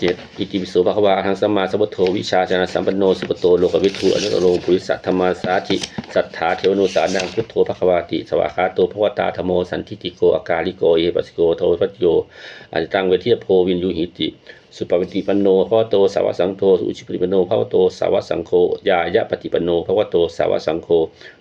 เจ็ดอิติปิโสภะควาอหังสมาสัพโทโธวิชาชนะสัมปันโนสุปโตโลกวิทูอนุตตโรปุริสัทธรรมาสาธิสัทธาเทวโนสานังพุทโธภควาติสวากขาโตภควตาธโมสันทิติโกอากาลิโกเอปัสโกโทปัจโยอจิตังเวทีโพวินยูหิติ สุปฏิปันโนภะวโตสาวสังโฆสุอุชิปฏิปันโนภะวโตสาวสังโฆยายะปฏิปันโนภะวโตสาวสังโฆ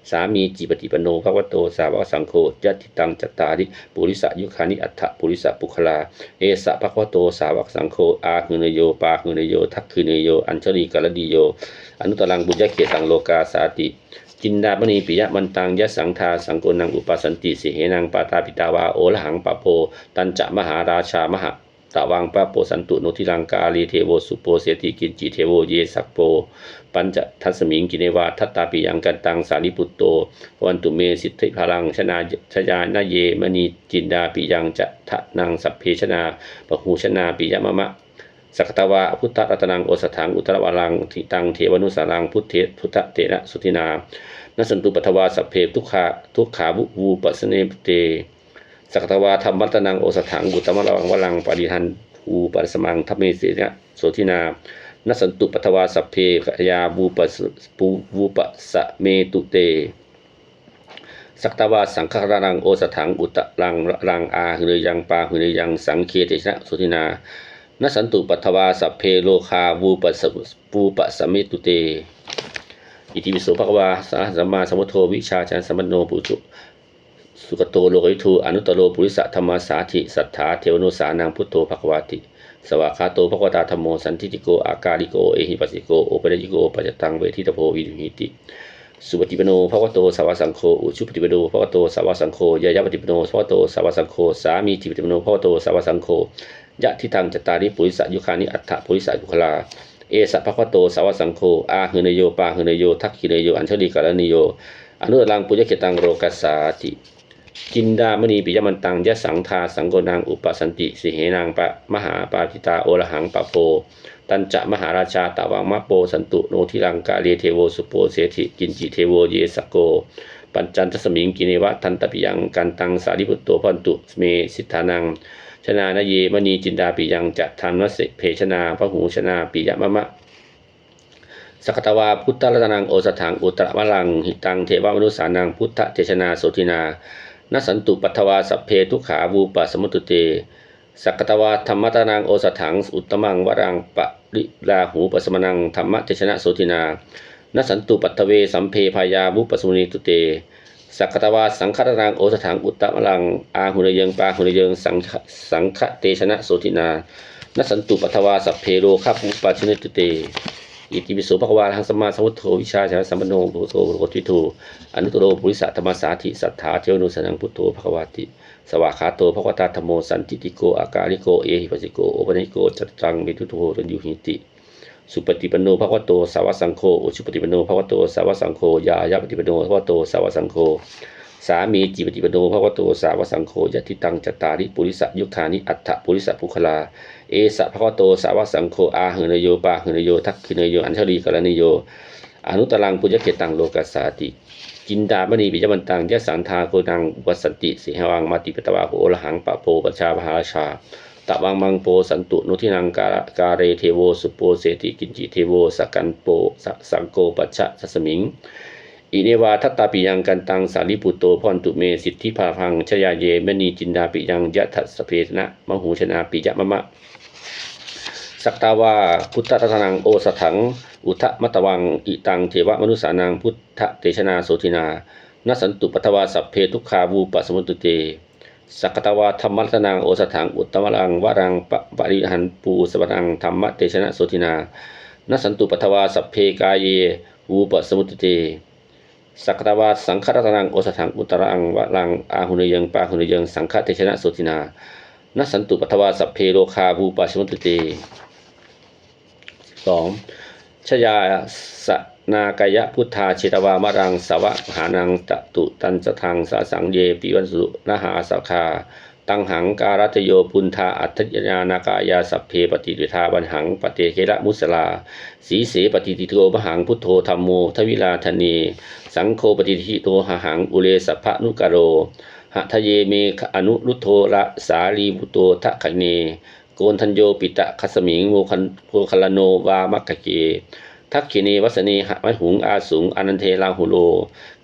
สามีจิปฏิปันโนภะวโตสาวสังโฆยัติตังจัตตาริปุริสยุคานิอัฏฐปุริสปุคลา เอสะภะคะวโตสาวสังโฆอาหืนโยปาหืนโยทักขืนโย อัญชลีกาลดีโย อนุตตรังบุญญเขตังโลกาสาติจินดาปณีปิยะมันตังยะสังทาสังโกนังอุปสันติสิเหนังปาตาปิตาวาโอละหังปะโพ ตันจะมหาราชามหะ ตะวังปะโปสันตุโนทิลังกาลีเทโวสุโปเสติกินจิเทโวเยสักโป ปัญจทัสมิงกิเนวาทัตตาปิยังกันตังสาริปุตโตวันตุเมสิทธิพลังชนาชยานาเยมณีจินดาปิยังจะทะนังสัพเพชนาปหูชนาปิยมะมะสักตวาพุทธรัตนังโอสถังอุตรวารังทิตังเทวนุสารังพุทเทพุทธเตนะสุทินานสันตุปัทวาสัพเพทุกขาทุกขาบุวูปัสเนเต สักตวาธรรมรัตนังโอสถังอุตมะระวังวลังปริหันอูปัสมังทัพเมเสนะโสทินานัสันตุปัทวาสัพเพขยาบูปัสปูวูปัสะเมตุเต สักตวาสังฆารังโอสถังอุตรังรังอาหือยังปาหือยังสังเคเตชนะสุทินานสันตุปัทวาสัพเพโลคาวูปัสปูปัสสมิตุเตอิติปิโสภะคะวาสาสัมมาสัมพุทโธวิชาจารสัมปันโนปุถุ สุกโตโลกิทูอนุตตโรปุริสะธรรมสาธิสัทธาเทวโนสานังพุทโธภควาติ สวากาโตภควตาธรรมโมสันทิติโกอากาลิโกเอหิปัสสิโกโอปะยิโกปัจจตังเวทิตโพวิดุหิติ สุปฏิปโนภควโตสาวสังโฆอุชุปฏิปโนภควโตสาวสังโฆยายะปฏิปโนภควโตสาวสังโฆสามีจิปฏิปโนภควโตสาวสังโฆยะทิตังจตาริปุริสะยุคานิอัฏฐปุริสะยุคลาเอสะภควโตสาวสังโฆอาหืนโยปาหืนโยทักขินโยอัญชลีกาลนิโยอนุตรังปุญญเกตังโรกัสสาติ จินดามณีปิยมันตังยะสังทาสังโกนังอุปสันติ สิเหนังปะมหาปาปิตาโอรหังปะโพตันจะมหาราชาตะวังมะโปสันตุโนทิลังกาเรเทโวสุโปเสถิกินจิเทโวเยสโก ปัญจันทสมิงกิเนวะทันตปิยังกันตังสาริพุตโตพันตุเมสิทธานังชนานเยมณีจินดาปิยังจะทานวสเพชนาพระหูชนาปิยมะมะสักตวาพุทธรัตนังโอสถังอุตรวลังหิตังเทวมนุสานังพุทธเจชนาโสทินา นสันตุปัทวาสัพเพทุขาวูปะสมุตุเตสักตวาธรรมตนังโอสถัง อุตตมังวรังปะริลาหูปสมนังธรรมเจชนะโสทินานสันตุปัทเวสัมเพพายาบุปสมุนิตุเตสักตวาสังฆตนังโอสถังอุตตมลังอาหุนยังปาหุนยังสังสังฆเตชนะโสทินานสันตุปัทวาสัพเพโลคัปุปะชนิตุเต อิติปิโสภควาทังสมาสมุทโธวิชาชาสัมปันโนพุโธพุทโธวิทูอนุตโรปุริสะธรรมสาธิสัทธาเทวนุสนังพุทโธภควาติสวากขาโตภควตาธโมสันติติโกอากาลิโกเอหิปัสสิโกโอปนิโกจัตตังมิทุโธรันยุหิติสุปฏิปันโนภควโตสาวสังโฆอุชุปฏิปันโนภควโตสาวสังโฆยายะปฏิปันโนภควโตสาวสังโฆ สามีจิปฏิปันโนภควโตสาวสังโฆยะทิตังจตตาริปุริสยุคานิอัฏฐปุริสภุคลา เอสะภะคะโตสาวสังโฆอาหืนโยปาหืนโยทักขินโยอัญชลีกรณิโย อนุตรังปุญญเกตังโลกัสาติจินดามณีปิยมันตังยะสังทาโกนังวัสสันติสิหวังมาติปตวาโหอรหังปะโพปชาพหาราชาตะวังมังโปสันตุนุทินังกาการเรเทโวสุโปเสติกินจิเทโวสกันโปสังโกปัชชะสัสมิง อิเนวาทัตตาปิยังกันตังสาริปุตโตพรตุเมสิทธิภาพังชยาเยมณีจินดาปิยังยะทัสสเพนะมหูชนาปิยะมะมะสักตาวาพุทธรัตนังโอสถัง อุทะมัตวัง อิตังเทวมนุสานังพุทธเตชนาโสทินานสันตุปัทวาสัพเพทุกขาวูปสมุตุเตสักตาวาธรรมรัตนังโอสถังอุตตมรังวรังปะปริหันปูสวรังธรรมเตชนะโสทินานสันตุปัทวาสัพเพกายเยวูปสมุตุเต สักตาวาสังฆรัตนังโอสถังอุตรังวรังอาหุนยังปาหุนยังสังฆเทชนะโสตินานสันตุปัทวาสัพเพโลคาบูปาชมตุเตสองชยาสนากายะพุทธาเชตวามรังสวะหานังตตุตันสทังสาสังเยปิวันสุนหาสาคา ตังหังการัตโยพุนธาอัตถยานากายาสัพเพปฏิวิทาบันหังปเตเคระมุสลา สีเสปฏิทิโตมหังพุทโธธรรมโมทวิลาธเนสังโฆปฏิทิโตหหังอุเลสภะนุกโรหะทะเยเมอนุรุตโทระสาลีบุโตทะคะเนโกโกนทัญโยปิตะคัสมิงโมคันโคลโนวามัคเกทักขินีวัสนีหะมะหุงอาสุงอนันเทลาหุโล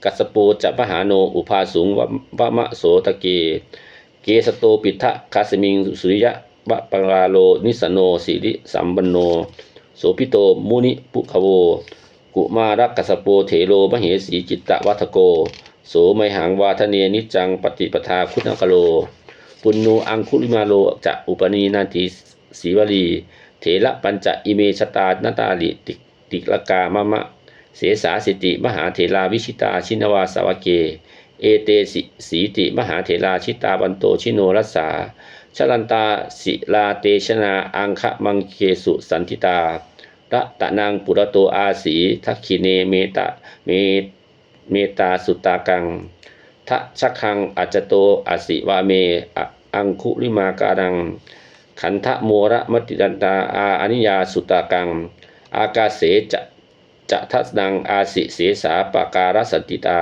กัสสโปจะปหาโนอุภาสุงวะวะมะโสตะเก เกสโตปิทะคาสมิงสุริยะวะปะราโลนิสโนสิริสัมบันโน โสพิโตมุนิปุขโว กุมารักกสโปเถโลมเหสีจิตตะวัฏโก โสไมหังวาทเนนิจังปฏิปทาคุณกโล ปุณนูอังคุลิมาโลจะอุปนีนาติสีวลี เถระปัญจอิเมชตานาตาลิติติลกามะมะ เสสาสิติมหาเถราวิชิตาชินวาสาวเก เอเตสิสีติมหาเถราชิตาบันโตชิโนรัสสาชลันตาศิลาเตชนาอังคะมังเคสุสันติตาระตะนางปุระโตอาสีทักขิเนเมตะเมเมตาสุตากังทะชักังอัจโตอสิวาเมอะอังคุลิมาการัง ขันธโมระมติดันตาอาอนิยาสุตากัง อากาเสจะจะทัสนังอาสิเสสาปการสันติตา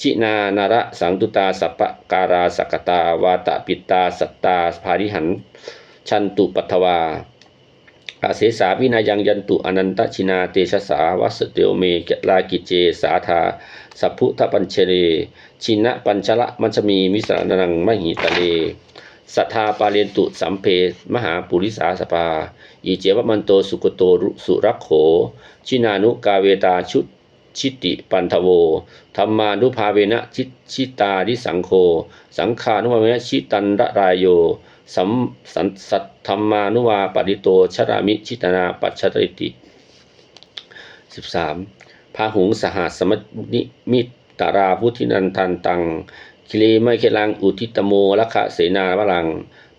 ชินานระสังตุตาสัพปการาสกตาวาตปิตาสัตตาภาริหันชันตุปัทวาอาเสสาวินายังยันตุอนันตชินาเตชะสาวัสเตโอเมเกลากิเจสาธาสัพพุทปัญเชเรชินะปัญชละมัชมีมิสรนังมหิตะเลสัทธาปาเรนตุสัมเพมหาปุริสาสปาอิเจวมันโตสุกโตรุสุรักโข ชินานุกาเวตาชุ ชิติปันทโวธรรมานุภาเวนะชิชิตาดิสังโฆสังขานุภาเวนะชิตันระรายโยสัมสันสัทธรรมานุวาปริโตชรามิชิตนาปัจฉริติ 13. พาหุงสหัสมนิมิตาราพุทธินันทันตัง คิเลไมเคลังอุทิตโมละคะเสนาวลัง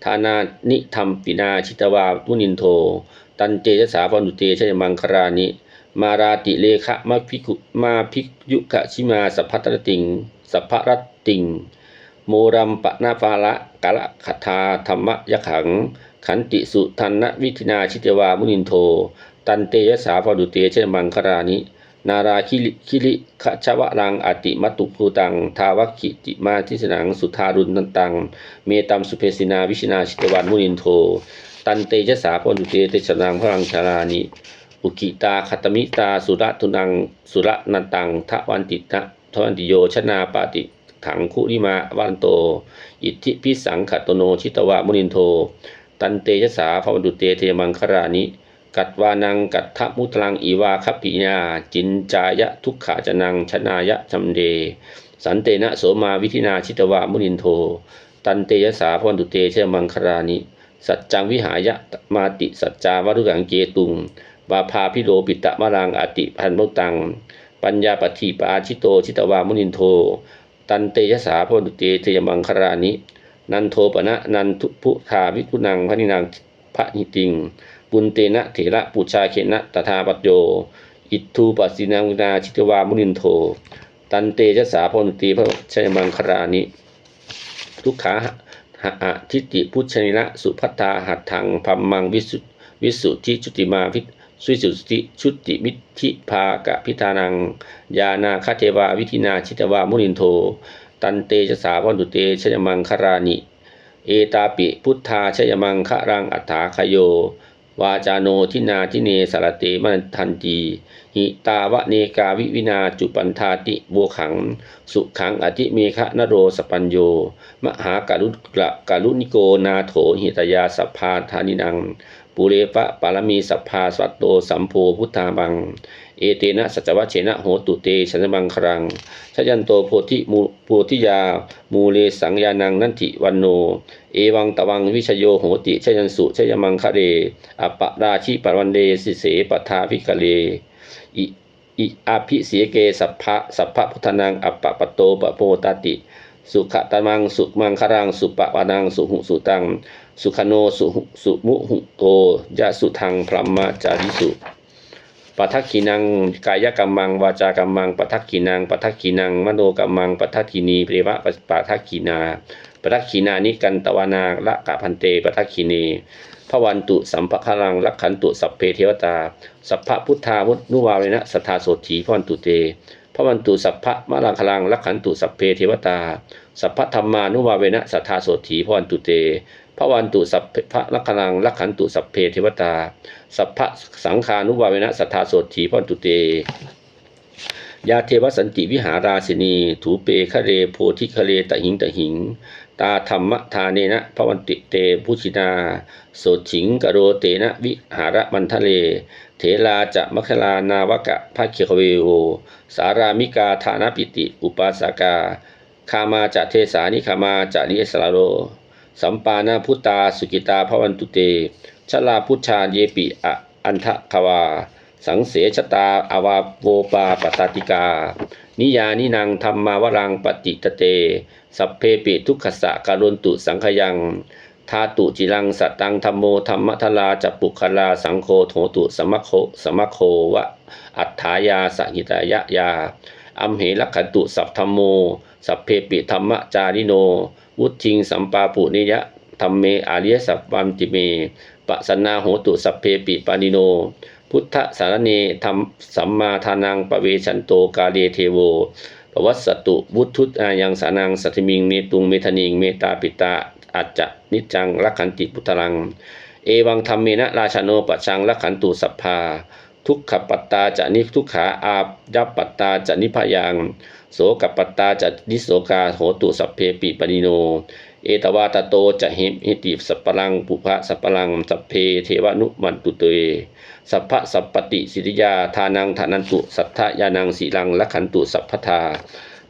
ทานานิธรรมปินาชิตวามุนินโท ตันเจยสาพนุเตชยมังครานิ มาราติเลขะมาภิกุมาภิกยุกะชิมาสัพพัตรติงสัพพรตติง โมรัมปะนาฟาละกะละคทาธรรมยขัง ขันติสุทันนวิธินาชิตวามุนินโท ตันเตยสาพดุเตเชนมังครานินาราคิลิคิลิขชวะรังอติมตุภูตัง ทาวคิติมาทิสนังสุทารุนตันตัง เมตัมสุเพสินาวิชนาชิตวันมุนินโท ตันเตยสาพดุเตเตชนังพลังชารานิ อุกิตาคตมิตา สุระทุนัง สุระนันตังทวันติทะทวันติโยชนาปาติขังคุริมาวันโต อิทธิพิสังขตโนชิตวะมุนินโท ตันเตยสาพวันตุเตเทมังครานิ กัตวานังกัตถมุตลังอีวาคัปปิญาจินจายะทุกขาจนังชนายะจำเด สันเตนะโสมาวิธินาชิตวะมุนินโท ตันเตยสาพวันตุเตเชมังครานิ สัจจังวิหายะมาติสัจจาวรุกังเกตุง วาพาพิโลปิตะมะรังอติพันโมตัง ปัญญาปฏิปาชิโตชิตวามุนินโท ตันเตยสาพนุเตเทยมังครานิ นันโทปนะนันทุพุทาวิพุนังพระนินางพระนิติง ปุนเตนะเถระปุชาเขนะตถาปัจโย อิทูปัสสินังนาชิตวามุนินโท ตันเตยสาพนุเตพระชยมังครานิทุกขาหะอะทิฏฐิพุชนินะสุพัทธาหัตถังพัมมังวิสุวิสุทธิจุติมาพิ สุสุทธิชุติมิธิภากะพิธานัง ยานาคาเทวาวิธินาชิตวามุนินโท ตันเตชะสาวันตุเตชยมังคารานิ เอตาปิพุทธาชยมังคะรังอัฏฐาคโยวาจาโนทินาทิเนสารเตมันทันตีหิตาวะเนกาวิวินาจุปันธาติโวขัง สุขังอธิเมฆนโรสปัญโย มหาการุกะการุนิโกนาโถหิตยาสัพพาธานินัง ปุเรปะปารมีสัพพาสวัตโตสัมโพพุทธาบัง เอเตนะสัจวัชเชนะโหตุเตสันบังครังชยันโตโพธิมูโพธิยา มูเลสังยานังนันติวันโน เอวังตวังวิชโยโหติชยันสุชยมังคะเรอปปราชิปวันเดสิเสปทาภิกะเลอิอิอาภิเสเกสัพพะสัพพะพุทธนังอัปปะปะโตปะโพตติ สุขะตมังสุมังครังสุปะวานังสุหุสุตัง สุขโนสุสุมุหุโตยะสุทังพรหมจาริสุปัทักขินังกายกรรมังวาจากรรมังปัทักขินังปัทักขินังมโนกรรมังปัทักขินีเปรวะปัทักขินาปัทักขินานิกันตวานาละกะพันเตปัทักขินีพระวันตุสัมภคลังลักขันตุสัพเพเทวตา สัพพะพุทธาวุนุวาเวนะสัทธาโสถีพระวันตุเตพระวันตุสัพพะมะลังคลังลักขันตุสัพเพเทวตา สัพพะธรรมานุวาเวนะสัทธาโสถีพระวันตุเต พระวันตุสัพเพพระลักขณังลักขันตุสัพเพเทวตา สัพพะสังฆานุวาเวนะสัทธาโสถีพระวันตุเตยาเทวสันติวิหาราสินี ถูเปคะเรโพธิคะเรตะหิงตะหิง ตาธรรมทาเนนะพระวันติเตพุชินา โสฉิงกโรเตนะวิหารมันทะเล เถลาจะมัคลานาวกะภาคเคียวเวโอสารามิกาธานปิติ อุปาสากา คามาจะเทสานิคามาจะนิเอสลาโร สัมปานาพุตตาสุกิตาพระวันตุเต ชลาพุชาเยปิอะอันทะควา สังเสชตาอาวาโวปาปตาติกา นิยานินางธรรมาวรังปฏิตเต สัพเพปิทุกขสะการุนตุสังขยังทาตุจิรังสัตตังธรรมโมธรรมทลาจัปปุคลาสังโฆโถตุสมะโคสมะโควะ อัฏฐายาสหิตายะยา อัมเหลักขันตุสัพธรรมโม สัพเพปิธรรมจาริโน วุทิงสัมปาปุนิยะธรรมเมอาริยสัพวัมติเมปะสนนาโหตุสัพเพปิปานิโน พุทธสารเนธรรมสัมมาทานังปเวชันโตกาเลเทโวปวัสสตุวุทุตอายังสานังสัตถิมิงเมตุงเมธนิงเมตาปิตาอัจจะนิจจังลักขันติพุทธลัง เอวังธรรมเมนะราชโนปะชังลักขันตุสัพพา ทุกขปัตตาจะนิทุกขาอาบยัปปัตตาจะนิพยัง โสกปัตตาจะนิโสกาโหตุสัพเพปิปนิโน เอตวาตโตจะเหิหิติสัพพลังปุพะสัพพลังสัพเพเทวนุมันตุเต สัพพะสัพปติสิริยาทานังทานันตุสัทธยานังสีลังละขันตุสัพพทา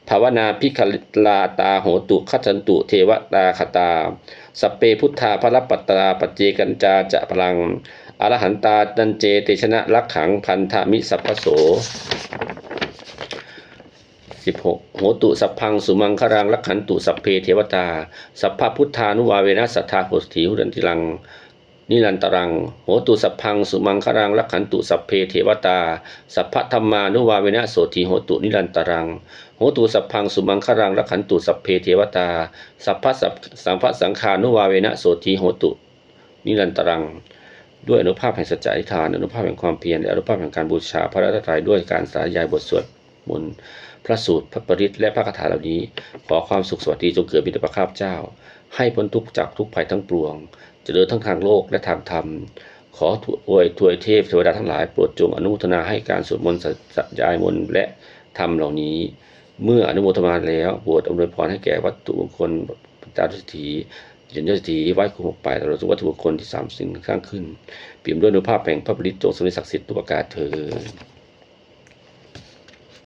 ภาวนาพิคลาตาโหตุขัจันตุเทวตาคตาสัพเพพุทธาพระปัตตาปจเจกันจาจะพลังอรหันตาดันเจเตชนะลักขังพันธามิสัพพโส 16โหตุสัพพังสุมังครังลักขันตุสัพเพเทวตา สัพพพุทธานุวาเวนะสัทธาโหสถีหุรันติลังนิรันตรัง โหตุสัพพังสุมังครังลักขันตุสัพเพเทวตา สัพพธรรมานุวาเวนะโสถีโหตุนิรันตรัง โหตุสัพพังสุมังครังลักขันตุสัพเพเทวตา สัพพสัพสัมพสังขานุวาเวนะโสถีโหตุนิรันตรัง ด้วยอนุภาพแห่งสัจจะอธิฐานอนุภาพแห่งความเพียรและอนุภาพแห่งการบูชาพระรัตนตรัยด้วยการสาธยายบทสวดมนต์ ระสูตรพระปริตรและพระคาถาเหล่านี้ ขอความสุขสวัสดีจงเกิดมีแด่พระข้าพเจ้า ให้พ้นทุกข์จากทุกภัยทั้งปวงเจริญทั้งทางโลกและทางธรรม ขอถวยถวยเทพเทวดาทั้งหลายโปรดจงอนุโมทนาให้การสวดมนต์สัจยายมนต์และธรรมเหล่านี้ เมื่ออนุโมทนาแล้วโปรดอำนวยพรให้แก่วัตถุมงคลตาดุสถีเย็นยศถีไหว้ครูหกไปตลอดจนวัตถุมงคลที่สามสิ่งข้างขึ้นเปี่ยมด้วยอนุภาพแห่งพระบริตรจงสมเด็จศักดิ์สิทธิ์ตุประการเธอ